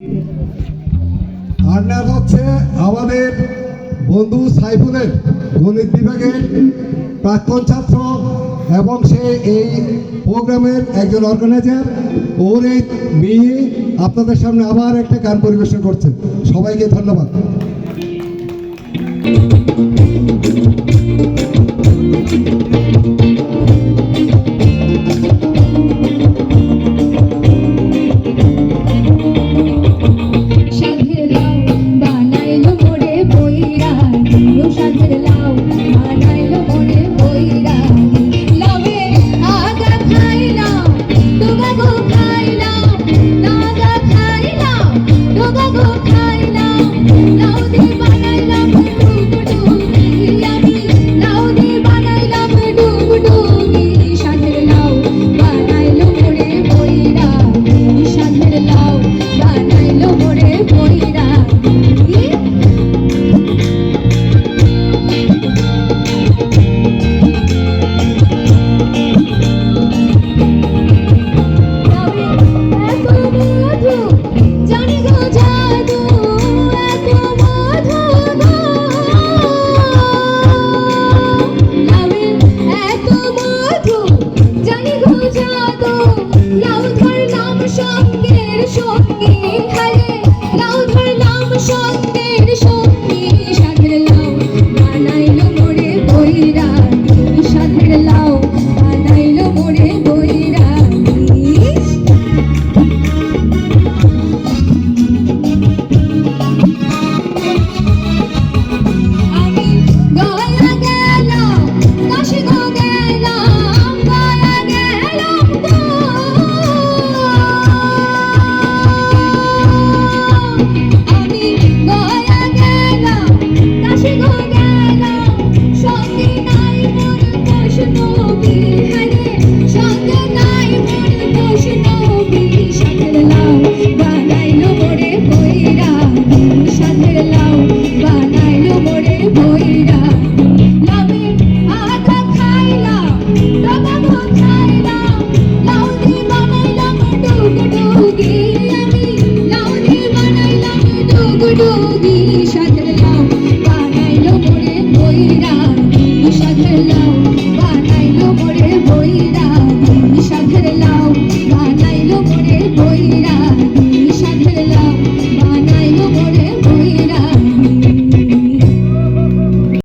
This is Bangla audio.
আর না হচ্ছে আমাদের বন্ধু সাইফুলের গণিত বিভাগের প্রাক্তন ছাত্র এবং সে এই প্রোগ্রামের একজন অর্গানাইজার ওর এই মেয়ে আপনাদের সামনে আবার একটা গান পরিবেশন করছে। সবাইকে ধন্যবাদ। No,